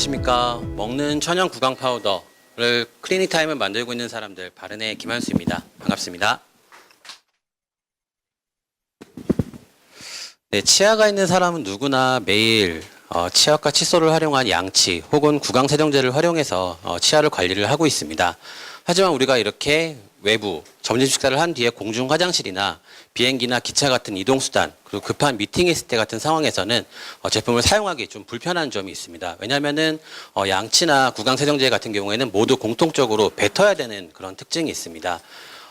안녕하십니까. 먹는 천연 구강 파우더를 클리닉 타임을 만들고 있는 사람들 바른의 김한수입니다. 반갑습니다. 네, 치아가 있는 사람은 누구나 매일 어, 치약과 칫솔을 활용한 양치 혹은 구강 세정제를 활용해서 어, 치아를 관리를 하고 있습니다. 하지만 우리가 이렇게 외부 점심 식사를 한 뒤에 공중 화장실이나 비행기나 기차 같은 이동 수단 그리고 급한 미팅이 있을 때 같은 상황에서는 어, 제품을 사용하기 좀 불편한 점이 있습니다. 왜냐하면은 어, 양치나 구강 세정제 같은 경우에는 모두 공통적으로 뱉어야 되는 그런 특징이 있습니다.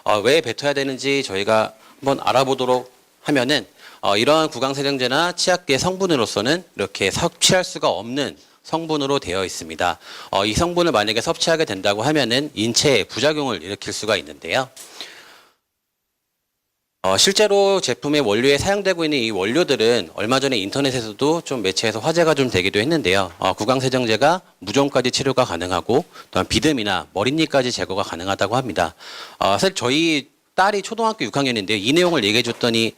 어, 왜 뱉어야 되는지 저희가 한번 알아보도록 하면은 어, 이러한 구강 세정제나 치약계 성분으로서는 이렇게 섭취할 수가 없는 성분으로 되어 있습니다. 어, 이 성분을 만약에 섭취하게 된다고 하면은 인체에 부작용을 일으킬 수가 있는데요. 어, 실제로 제품의 원료에 사용되고 있는 이 원료들은 얼마 전에 인터넷에서도 좀 매체에서 화제가 좀 되기도 했는데요. 어, 구강세정제가 무좀까지 치료가 가능하고 또한 비듬이나 머릿잎까지 제거가 가능하다고 합니다. 어, 사실 저희 딸이 초등학교 6학년인데요. 이 내용을 얘기해 줬더니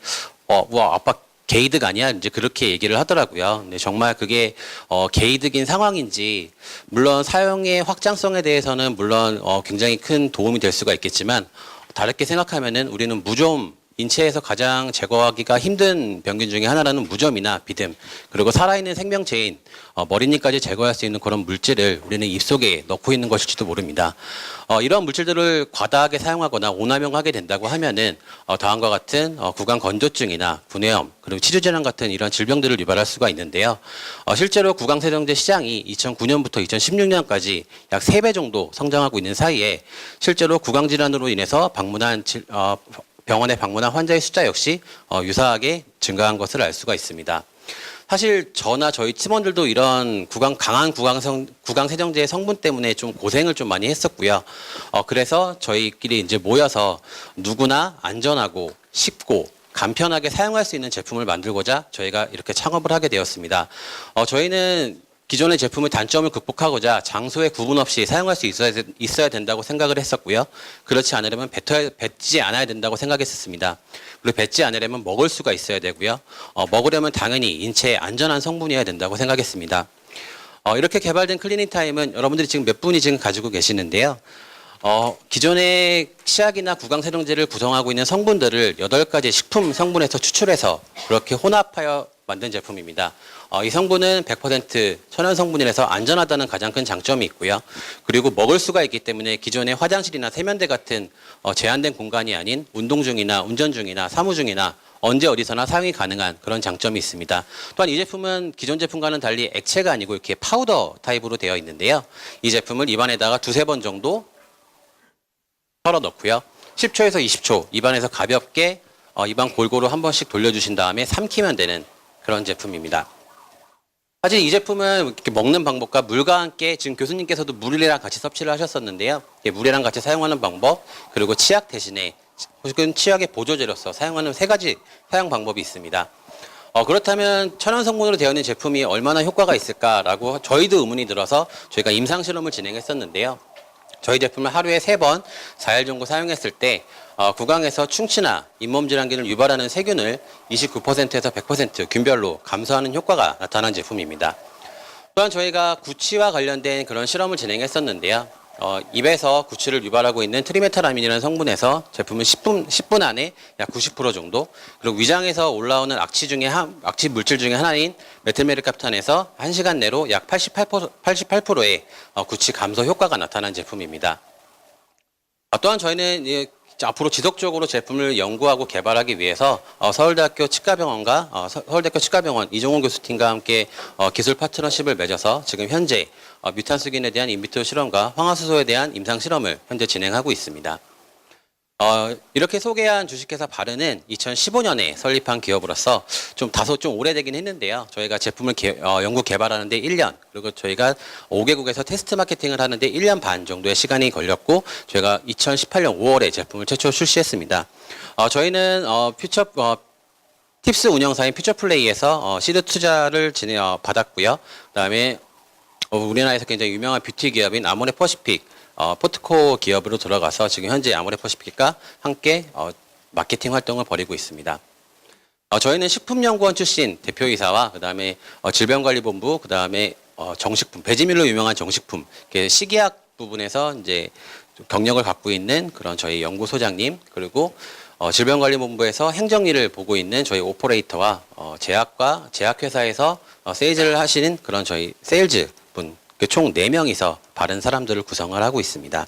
어, 와 아빠 게이득 아니야? 이제 그렇게 얘기를 하더라고요. 근데 정말 그게 어, 게이득인 상황인지 물론 사용의 확장성에 대해서는 물론 어, 굉장히 큰 도움이 될 수가 있겠지만 다르게 생각하면은 우리는 무좀 인체에서 가장 제거하기가 힘든 병균 중에 하나라는 무좀이나 비듬 그리고 살아있는 생명체인 어, 머리잎까지 제거할 수 있는 그런 물질을 우리는 입속에 넣고 있는 것일지도 모릅니다. 어, 이러한 물질들을 과다하게 사용하거나 오남용하게 된다고 하면은 어, 다음과 같은 어, 구강 건조증이나 분해염 그리고 치주질환 같은 이런 질병들을 유발할 수가 있는데요. 어, 실제로 구강세정제 시장이 2009년부터 2016년까지 약 3배 정도 성장하고 있는 사이에 실제로 구강질환으로 인해서 방문한 질- 어, 병원에 방문한 환자의 숫자 역시 어, 유사하게 증가한 것을 알 수가 있습니다. 사실 저나 저희 팀원들도 이런 구강 강한 구강성 구강 세정제의 성분 때문에 좀 고생을 좀 많이 했었고요. 어 그래서 저희끼리 이제 모여서 누구나 안전하고 쉽고 간편하게 사용할 수 있는 제품을 만들고자 저희가 이렇게 창업을 하게 되었습니다. 어 저희는 기존의 제품의 단점을 극복하고자 장소에 구분 없이 사용할 수 있어야, 되- 있어야 된다고 생각을 했었고요. 그렇지 않으려면 뱉어야, 뱉지 않아야 된다고 생각했었습니다. 그리고 뱉지 않으려면 먹을 수가 있어야 되고요. 어, 먹으려면 당연히 인체에 안전한 성분이어야 된다고 생각했습니다. 어, 이렇게 개발된 클리닉 타임은 여러분들이 지금 몇 분이 지금 가지고 계시는데요. 어, 기존의 치약이나 구강 세정제를 구성하고 있는 성분들을 8가지 식품 성분에서 추출해서 그렇게 혼합하여 만든 제품입니다. 어, 이 성분은 100% 천연 성분이라서 안전하다는 가장 큰 장점이 있고요. 그리고 먹을 수가 있기 때문에 기존의 화장실이나 세면대 같은 어, 제한된 공간이 아닌 운동 중이나 운전 중이나 사무 중이나 언제 어디서나 사용이 가능한 그런 장점이 있습니다. 또한 이 제품은 기존 제품과는 달리 액체가 아니고 이렇게 파우더 타입으로 되어 있는데요. 이 제품을 입안에다가 두세 번 정도 털어 넣고요. 10초에서 20초 입안에서 가볍게 어, 입안 골고루 한 번씩 돌려주신 다음에 삼키면 되는 그런 제품입니다. 사실 이 제품은 이렇게 먹는 방법과 물과 함께 지금 교수님께서도 물이랑 같이 섭취를 하셨었는데요. 물이랑 같이 사용하는 방법 그리고 치약 대신에 혹은 치약의 보조제로서 사용하는 세 가지 사용 방법이 있습니다. 어, 그렇다면 천연 성분으로 되어 있는 제품이 얼마나 효과가 있을까라고 저희도 의문이 들어서 저희가 임상 실험을 진행했었는데요. 저희 제품을 하루에 세 번 4일 정도 사용했을 때 어, 구강에서 충치나 잇몸 질환기를 유발하는 세균을 29%에서 100% 균별로 감소하는 효과가 나타난 제품입니다. 또한 저희가 구취와 관련된 그런 실험을 진행했었는데요. 어, 입에서 구취를 유발하고 있는 트리메타라민이라는 성분에서 제품은 10분, 10분 안에 약 90% 정도, 그리고 위장에서 올라오는 악취 중에 한, 악취 물질 중에 하나인 메틸메르캅탄에서 1시간 내로 약 88%, 88%의 어, 구취 감소 효과가 나타난 제품입니다. 어, 또한 저희는 이 앞으로 지속적으로 제품을 연구하고 개발하기 위해서 어, 서울대학교 치과병원과 어, 서- 서울대학교 치과병원 이종훈 교수팀과 함께 어, 기술 파트너십을 맺어서 지금 현재 어, 뮤탄수균에 대한 인비트로 실험과 황화수소에 대한 임상 실험을 현재 진행하고 있습니다. 어, 이렇게 소개한 주식회사 바르는 2015년에 설립한 기업으로서 좀 다소 좀 오래되긴 했는데요. 저희가 제품을 개- 어, 연구 개발하는데 1년, 그리고 저희가 5개국에서 테스트 마케팅을 하는데 1년 반 정도의 시간이 걸렸고, 저희가 2018년 5월에 제품을 최초 출시했습니다. 어, 저희는 어, 퓨처 어, 팁스 운영사인 퓨처플레이에서 어, 시드 투자를 진행 어, 받았고요. 그 다음에 어, 우리나라에서 굉장히 유명한 뷰티 기업인 아모레 퍼시픽 어, 포트코 기업으로 들어가서 지금 현재 아모레 퍼시픽과 함께 어, 마케팅 활동을 벌이고 있습니다. 어, 저희는 식품연구원 출신 대표이사와 그다음에 어, 질병관리본부 그다음에 어, 정식품, 배지밀로 유명한 정식품, 이렇게 식이약 부분에서 이제 좀 경력을 갖고 있는 그런 저희 연구소장님 그리고 어, 질병관리본부에서 행정일을 보고 있는 저희 오퍼레이터와 어, 제약과 제약회사에서 어, 세일즈를 하시는 그런 저희 세일즈 분, 그 총 4명이서 바른 사람들을 구성을 하고 있습니다.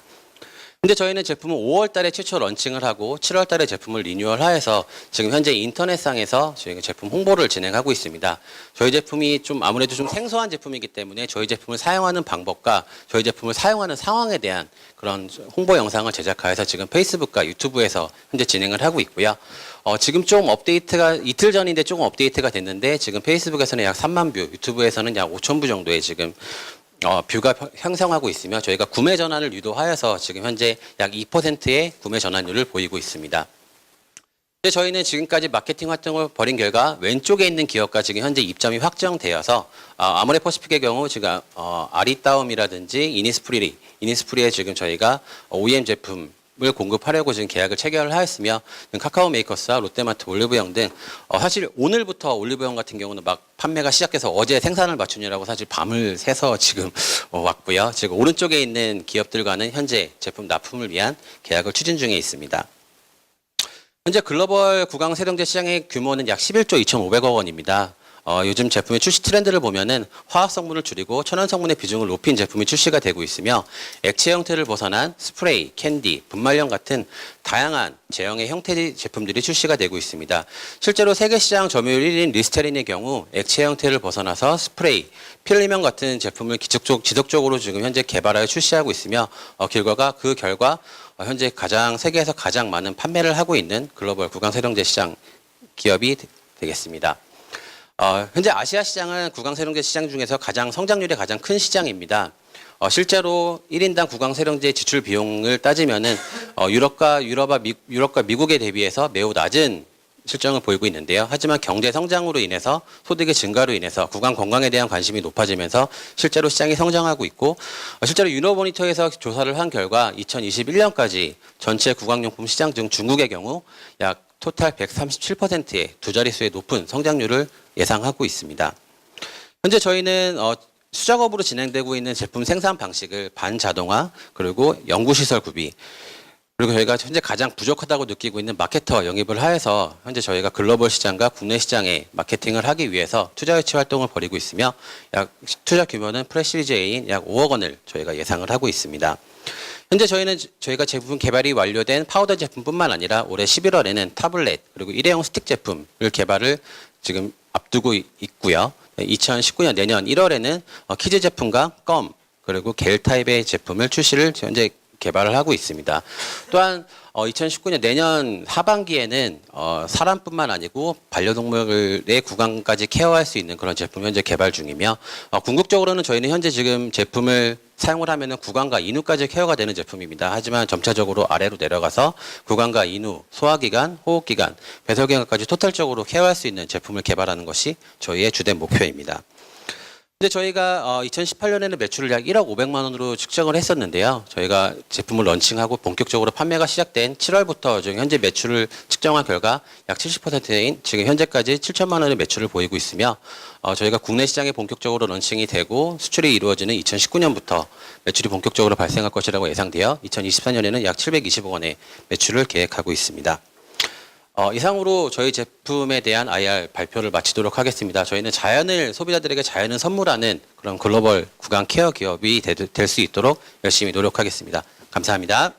근데 저희는 제품을 5월 달에 최초 런칭을 하고 7월 달에 제품을 리뉴얼 하여서 지금 현재 인터넷상에서 저희가 제품 홍보를 진행하고 있습니다. 저희 제품이 좀 아무래도 좀 생소한 제품이기 때문에 저희 제품을 사용하는 방법과 저희 제품을 사용하는 상황에 대한 그런 홍보 영상을 제작하여서 지금 페이스북과 유튜브에서 현재 진행을 하고 있고요. 어, 지금 좀 업데이트가 이틀 전인데 조금 업데이트가 됐는데 지금 페이스북에서는 약 3만 뷰, 유튜브에서는 약 5천 부 정도의 지금 어, 뷰가 펴- 형성하고 있으며 저희가 구매 전환을 유도하여서 지금 현재 약 2%의 구매 전환율을 보이고 있습니다. 저희는 지금까지 마케팅 활동을 벌인 결과 왼쪽에 있는 기업과 지금 현재 입점이 확정되어서 어, 아모레 퍼시픽의 경우 지금 어, 아리따움이라든지 이니스프리, 이니스프리에 지금 저희가 OEM 제품 을 공급하려고 지금 계약을 체결을 하였으며 카카오 메이커스와 롯데마트 올리브영 등 어, 사실 오늘부터 올리브영 같은 경우는 막 판매가 시작해서 어제 생산을 맞추느라고 사실 밤을 새서 지금 어, 왔고요. 지금 오른쪽에 있는 기업들과는 현재 제품 납품을 위한 계약을 추진 중에 있습니다. 현재 글로벌 구강 세정제 시장의 규모는 약 11조 2,500억 원입니다. 어, 요즘 제품의 출시 트렌드를 보면은 화학 성분을 줄이고 천연 성분의 비중을 높인 제품이 출시가 되고 있으며 액체 형태를 벗어난 스프레이, 캔디, 분말령 같은 다양한 제형의 형태 제품들이 출시가 되고 있습니다. 실제로 세계 시장 점유율 1위인 리스테린의 경우 액체 형태를 벗어나서 스프레이, 필리면 같은 제품을 지속적, 지속적으로 지금 현재 개발하여 출시하고 있으며 어, 결과가 그 결과 어, 현재 가장 세계에서 가장 많은 판매를 하고 있는 글로벌 구강 세정제 시장 기업이 되- 되겠습니다. 어, 현재 아시아 시장은 구강 세정제 시장 중에서 가장 성장률이 가장 큰 시장입니다. 어, 실제로 1인당 구강 세정제 지출 비용을 따지면은 어, 유럽과 유럽과, 미, 유럽과 미국에 대비해서 매우 낮은 실정을 보이고 있는데요. 하지만 경제 성장으로 인해서 소득의 증가로 인해서 구강 건강에 대한 관심이 높아지면서 실제로 시장이 성장하고 있고 어, 실제로 유로모니터에서 조사를 한 결과 2021년까지 전체 구강용품 시장 중 중국의 경우 약 토탈 137%의 두 자릿수의 높은 성장률을 예상하고 있습니다. 현재 저희는 어, 수작업으로 진행되고 있는 제품 생산 방식을 반자동화 그리고 연구시설 구비 그리고 저희가 현재 가장 부족하다고 느끼고 있는 마케터 영입을 하여서 현재 저희가 글로벌 시장과 국내 시장에 마케팅을 하기 위해서 투자 유치 활동을 벌이고 있으며 약 투자 규모는 프레시리즈 A인 약 5억 원을 저희가 예상을 하고 있습니다. 현재 저희는 저- 저희가 제품 개발이 완료된 파우더 제품뿐만 아니라 올해 11월에는 타블렛 그리고 일회용 스틱 제품을 개발을 지금 앞두고 이- 있고요. 2019년 내년 1월에는 어, 키즈 제품과 껌 그리고 겔 타입의 제품을 출시를 현재 개발을 하고 있습니다. 또한 어, 2019년 내년 하반기에는 어, 사람뿐만 아니고 반려동물의 구강까지 케어할 수 있는 그런 제품 현재 개발 중이며 어, 궁극적으로는 저희는 현재 지금 제품을 사용을 하면은 구강과 인후까지 케어가 되는 제품입니다. 하지만 점차적으로 아래로 내려가서 구강과 인후, 소화기관, 호흡기관, 배설기관까지 토탈적으로 케어할 수 있는 제품을 개발하는 것이 저희의 주된 목표입니다. 근데 저희가 어, 2018년에는 매출을 약 1억 500만 원으로 측정을 했었는데요. 저희가 제품을 런칭하고 본격적으로 판매가 시작된 7월부터 지금 현재 매출을 측정한 결과 약 70%인 지금 현재까지 7천만 원의 매출을 보이고 있으며 어, 저희가 국내 시장에 본격적으로 런칭이 되고 수출이 이루어지는 2019년부터 매출이 본격적으로 발생할 것이라고 예상되어 2024년에는 약 720억 원의 매출을 계획하고 있습니다. 어, 이상으로 저희 제품에 대한 IR 발표를 마치도록 하겠습니다. 저희는 자연을 소비자들에게 자연을 선물하는 그런 글로벌 구강 케어 기업이 될 수 있도록 열심히 노력하겠습니다. 감사합니다.